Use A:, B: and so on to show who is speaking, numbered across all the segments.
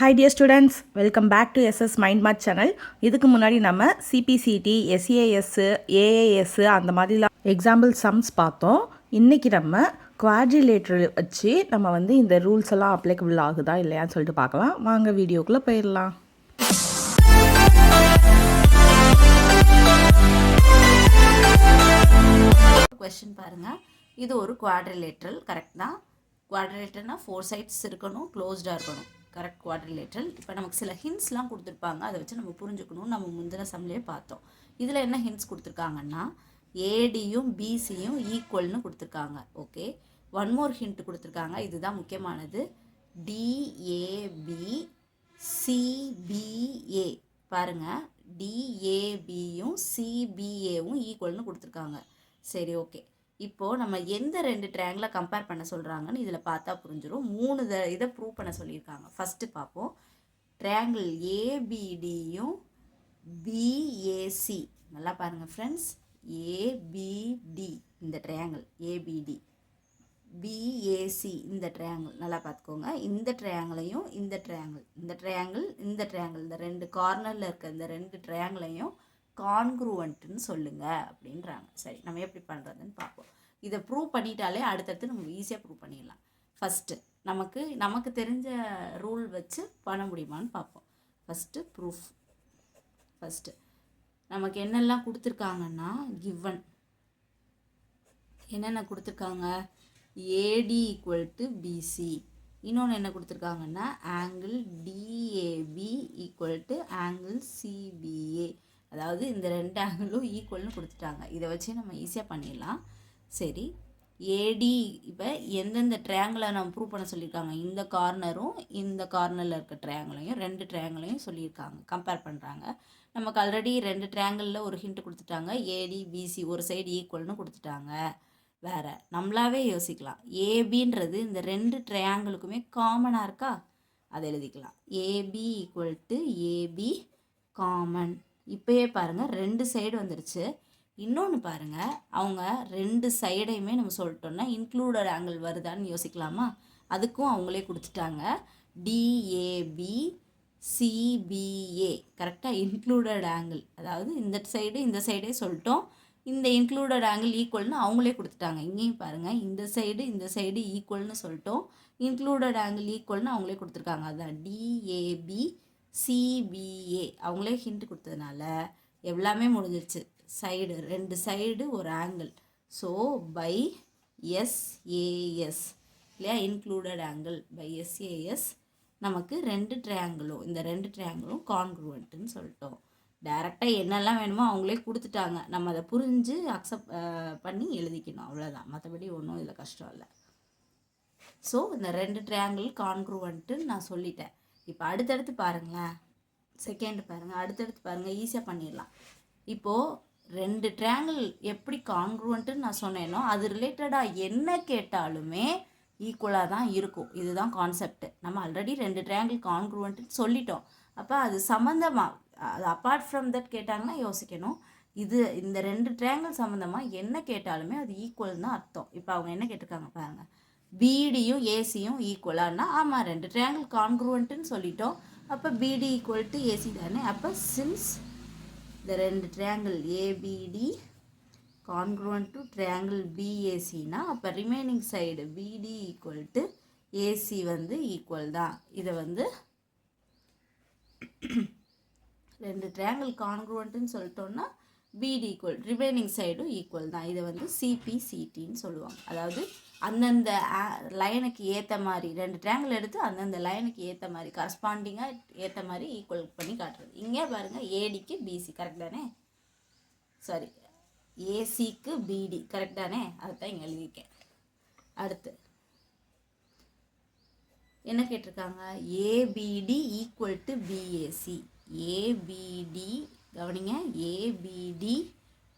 A: Hi dear students welcome back to S S mind math channel இதுக்கு முன்னாடி நம்ம CPCT எஸ்ஏஎஸ்ஸு ஏஏஎஸ்ஸு அந்த மாதிரிலாம் எக்ஸாம்பிள் சம்ஸ் பார்த்தோம். இன்றைக்கி நம்ம குவாட்ரிலேட்டர் வச்சு நம்ம வந்து இந்த ரூல்ஸ் எல்லாம் அப்ளிகபிள் ஆகுதா இல்லையான்னு சொல்லிட்டு பார்க்கலாம். வாங்க வீடியோக்குள்ளே போயிடலாம்.
B: கொஸ்டின் பாருங்கள் இது ஒரு குவாட்ரிலேட்ரல் கரெக்ட் தான். குவாட்ரிலேட்டர்னால் ஃபோர் சைட்ஸ் இருக்கணும் க்ளோஸ்டாக இருக்கணும். கரெக்ட் குவாட்ரிலேட்ரல் இப்போ நமக்கு சில ஹிண்ட்ஸ்லாம் கொடுத்துருப்பாங்க. அதை வச்சு நம்ம புரிஞ்சுக்கணும் நம்ம முந்தின சம்லேயே பார்த்தோம். இதில் என்ன ஹிண்ட்ஸ் கொடுத்துருக்காங்கன்னா ஏடியும் பிசியும் ஈக்குவல்னு கொடுத்துருக்காங்க. ஓகே ஒன் மோர் ஹிண்ட் கொடுத்துருக்காங்க. இதுதான் முக்கியமானது. டிஏபி சிபிஏ பாருங்கள் டிஏபியும் சிபிஏவும் ஈக்குவல்னு கொடுத்துருக்காங்க. சரி ஓகே இப்போது நம்ம எந்த ரெண்டு ட்ரையாங்கிளை கம்பேர் பண்ண சொல்கிறாங்கன்னு இதில் பார்த்தா புரிஞ்சிடும் மூணு த இதை ப்ரூவ் பண்ண சொல்லியிருக்காங்க. ஃபஸ்ட்டு பார்ப்போம். ட்ரையாங்கிள் ஏபிடியும் பிஏசி நல்லா பாருங்கள் ஃப்ரெண்ட்ஸ் ஏபிடி இந்த triangle A B D B A C இந்த ட்ரையாங்கிள் நல்லா பார்த்துக்கோங்க. இந்த ட்ரையாங்கிளையும் இந்த ட்ரையாங்கிள் இந்த ட்ரையாங்கிள் இந்த ட்ரையாங்கிள் இந்த ரெண்டு கார்னரில் இருக்க இந்த ரெண்டு ட்ரையாங்கிளையும் கான்க்ரூவன்ட்டுன்னு சொல்லுங்கள் அப்படின்றாங்க. சரி நம்ம எப்படி பண்ணுறதுன்னு பார்ப்போம். இதை ப்ரூவ் பண்ணிட்டாலே அடுத்தடுத்து நம்ம ஈஸியாக ப்ரூவ் பண்ணிடலாம். ஃபஸ்ட்டு நமக்கு நமக்கு தெரிஞ்ச ரூல் வச்சு பண்ண முடியுமான்னு பார்ப்போம். ஃபஸ்ட்டு ப்ரூஃப் ஃபஸ்ட்டு நமக்கு என்னெல்லாம் கொடுத்துருக்காங்கன்னா கிவன் என்னென்ன கொடுத்துருக்காங்க? ஏடி ஈக்குவல் டு பிசி இன்னொன்று என்ன கொடுத்துருக்காங்கன்னா angle D A B equal to angle C B A அதாவது இந்த ரெண்டு ஆங்கிளும் ஈக்குவல்னு கொடுத்துட்டாங்க. இதை வச்சு நம்ம ஈஸியாக பண்ணிடலாம். சரி. ஏடி இப்போ எந்தெந்த ட்ரையாங்கிளை நம்ம ப்ரூவ் பண்ண சொல்லியிருக்காங்க? இந்த கார்னரும் இந்த கார்னரில் இருக்க ட்ரையாங்கிளையும் ரெண்டு ட்ரையாங்கிளையும் சொல்லியிருக்காங்க. கம்பேர் பண்ணுறாங்க நமக்கு ஆல்ரெடி ரெண்டு ட்ரையாங்கிளில் ஒரு ஹிண்ட் கொடுத்துட்டாங்க. ஏடி பிசி ஒரு சைடு ஈக்குவல்னு கொடுத்துட்டாங்க. வேற. நம்மளாவே யோசிக்கலாம். ஏபின்றது இந்த ரெண்டு ட்ரையாங்கிளுக்குமே காமனாக இருக்கா? அதை எழுதிக்கலாம். A B equal to A B common இப்போயே பாருங்கள் ரெண்டு சைடு வந்துருச்சு. இன்னொன்று பாருங்கள் அவங்க ரெண்டு சைடையுமே நம்ம சொல்லிட்டோம்னா இன்க்ளூடட் ஆங்கிள் வருதான்னு யோசிக்கலாமா? அதுக்கும் அவங்களே கொடுத்துட்டாங்க. டிஏபி சிபிஏ கரெக்டாக இன்க்ளூடட் ஆங்கிள் அதாவது இந்த சைடு இந்த சைடே சொல்லிட்டோம். இந்த இன்க்ளூடட் ஆங்கிள் ஈக்குவல்னு அவங்களே கொடுத்துட்டாங்க. இங்கேயும் பாருங்கள் இந்த சைடு இந்த சைடு ஈக்குவல்னு சொல்லிட்டோம். இன்க்ளூடட் ஆங்கிள் ஈக்குவல்னு அவங்களே கொடுத்துருக்காங்க. அதுதான் டிஏபி சிபிஏ அவங்களே ஹிண்ட் கொடுத்ததுனால எல்லாமே முடிஞ்சிருச்சு. சைடு ரெண்டு சைடு ஒரு angle so by S A S இல்லையா? Included angle by S A S நமக்கு ரெண்டு ட்ரையாங்கிளும் இந்த ரெண்டு ட்ரையாங்கிளும் கான்க்ரூவன்ட்டுன்னு சொல்லிட்டோம். டேரெக்டாக என்னெல்லாம் வேணுமோ அவங்களே கொடுத்துட்டாங்க. நம்ம அதை புரிஞ்சு அக்செப்ட் பண்ணி எழுதிக்கணும். அவ்வளோதான் மற்றபடி ஒன்றும் இதில் கஷ்டம் இல்லை. ஸோ இந்த ரெண்டு ட்ரையாங்கிள் கான்க்ரூவன்ட்டுன்னு நான் சொல்லிட்டேன். இப்போ அடுத்தடுத்து பாருங்களேன். செகண்ட் பாருங்கள் அடுத்தடுத்து பாருங்கள் ஈஸியாக பண்ணிடலாம். இப்போது ரெண்டு ட்ரையாங்கிள் எப்படி கான்க்ரூவன்ட்டுன்னு நான் சொன்னேனோ அது ரிலேட்டடாக என்ன கேட்டாலுமே ஈக்குவலாக தான் இருக்கும். இதுதான் கான்செப்ட் நம்ம ஆல்ரெடி ரெண்டு ட்ரையாங்கிள் கான்க்ரூவன்ட்டுன்னு சொல்லிட்டோம். அப்போ அது சம்மந்தமாக அது அப்பார்ட் ஃப்ரம் தட் கேட்டாங்கன்னா யோசிக்கணும். இது இந்த ரெண்டு ட்ரையாங்கிள் சம்மந்தமாக என்ன கேட்டாலுமே அது ஈக்குவல் தான் அர்த்தம். இப்போ அவங்க என்ன கேட்டிருக்காங்க பாருங்கள் பிடியும் ஏசியும் ஈக்குவலானா ஆமாம் ரெண்டு ட்ரையாங்கிள் கான்க்ரூவன்ட்டுன்னு சொல்லிட்டோம். அப்போ பிடி ஈக்குவல் டு ஏசி தானே? அப்போ சின்ஸ் இந்த ரெண்டு triangle A B D congruent to triangle பிஏசினா அப்போ remaining side B D equal to A C வந்து ஈக்குவல் தான். இதை வந்து ரெண்டு ட்ரையாங்கிள் கான்க்ரூவன்ட்டுன்னு சொல்லிட்டோன்னா பிடி ஈக்குவல் ரிமைனிங் சைடும் ஈக்குவல் தான். இதை வந்து சிபிசிடின்னு சொல்லுவாங்க. அதாவது அந்தந்த லைனுக்கு ஏற்ற மாதிரி ரெண்டு ட்ரையாங்கிள் எடுத்து அந்தந்த லைனுக்கு ஏற்ற மாதிரி கரஸ்பாண்டிங்காக ஏற்ற மாதிரி ஈக்குவல் பண்ணி காட்டுறது. இங்கே பாருங்கள் ஏடிக்கு பிசி கரெக்ட் தானே? சாரி ஏசிக்கு பிடி கரெக்ட் தானே அதை தான்? இங்கே எழுதியிருக்கேன். அடுத்து என்ன கேட்டிருக்காங்க? A B D equal to B A C A B D கவனிங்க A B D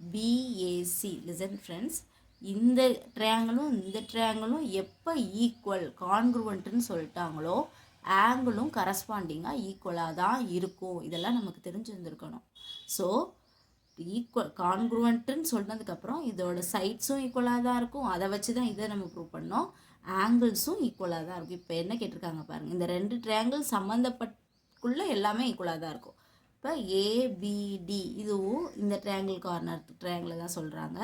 B: B A C listen friends இந்த ட்ரையாங்கிளும் இந்த ட்ரையாங்கிளும் எப்போ ஈக்குவல் கான்க்ருவன்ட்டுன்னு சொல்லிட்டாங்களோ ஆங்கிளும் கரஸ்பாண்டிங்காக ஈக்குவலாக தான் இருக்கும். இதெல்லாம் நமக்கு தெரிஞ்சிருந்துருக்கணும். ஸோ ஈக்குவல் கான்க்ருவன்ட்டுன்னு சொன்னதுக்கப்புறம் இதோட சைட்ஸும் ஈக்குவலாக தான் இருக்கும். அதை வச்சு தான் இதை நம்ம ப்ரூவ் பண்ணோம். ஆங்கிள்ஸும் ஈக்குவலாக தான் இருக்கும். இப்போ என்ன கேட்டிருக்காங்க பாருங்கள் இந்த ரெண்டு ட்ரையாங்கிள் சம்மந்தப்பட்டுக்குள்ளே எல்லாமே ஈக்குவலாக தான் இருக்கும். இப்போ ஏபிடி இதுவும் இந்த ட்ரையாங்கிள் கார்னர் ட்ரையாங்கிளை தான் சொல்கிறாங்க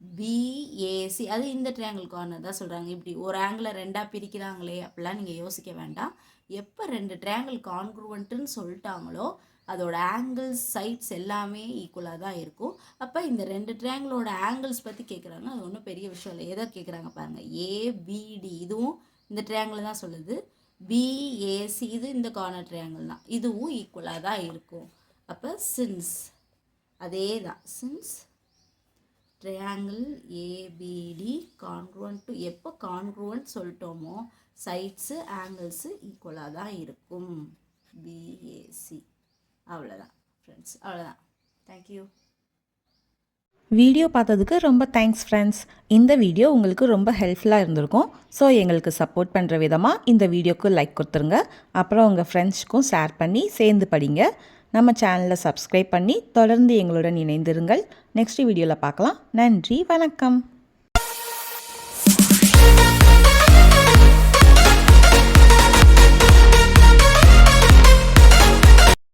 B: பிஏசி அது இந்த ட்ரையாங்கிள் கார்னர் தான் சொல்கிறாங்க இப்படி ஒரு ஆங்கிளை ரெண்டாக பிரிக்கிறாங்களே அப்படிலாம் நீங்கள் யோசிக்க வேண்டாம். எப்போ ரெண்டு ட்ரையாங்கிள் கான்க்ரூவன்ட்டுன்னு சொல்லிட்டாங்களோ அதோட ஆங்கிள்ஸ் சைட்ஸ் எல்லாமே ஈக்குவலாக தான் இருக்கும். அப்போ இந்த ரெண்டு ட்ரையாங்கிளோட ஆங்கிள்ஸ் பற்றி கேட்குறாங்க அது ஒன்றும் பெரிய விஷயம் இல்லை. எதை கேட்குறாங்க பாருங்கள் ஏபிடி இதுவும் இந்த ட்ரையாங்கிள் தான் சொல்லுது. பிஏசி இது இந்த கார்னர் ட்ரையாங்கிள் தான். இதுவும் ஈக்குவலாக தான் இருக்கும். அப்போ சின்ஸ் அதே தான் since triangle ABD congruent to எப்போ கான்க்ரூவன் சொல்லிட்டோமோ சைட்ஸு ஆங்கிள்ஸு ஈக்குவலாக தான் இருக்கும். பிஏசி அவ்வளோதான் ஃப்ரெண்ட்ஸ் அவ்வளோதான் தேங்க்யூ
A: வீடியோ பார்த்ததுக்கு ரொம்ப தேங்க்ஸ் ஃப்ரெண்ட்ஸ் இந்த வீடியோ உங்களுக்கு ரொம்ப ஹெல்ப்ஃபுல்லாக இருந்திருக்கும். ஸோ எங்களுக்கு சப்போர்ட் பண்ணுற விதமாக இந்த வீடியோக்கு லைக் கொடுத்துருங்க. அப்புறம் உங்கள் ஃப்ரெண்ட்ஸ்க்கும் ஷேர் பண்ணி சேர்ந்து படிங்க. நம்ம சேனலை சப்ஸ்கிரைப் பண்ணி தொடர்ந்து எங்களுடன் இணைந்திருங்கள். நெக்ஸ்ட் வீடியோவில் பார்க்கலாம். நன்றி வணக்கம்.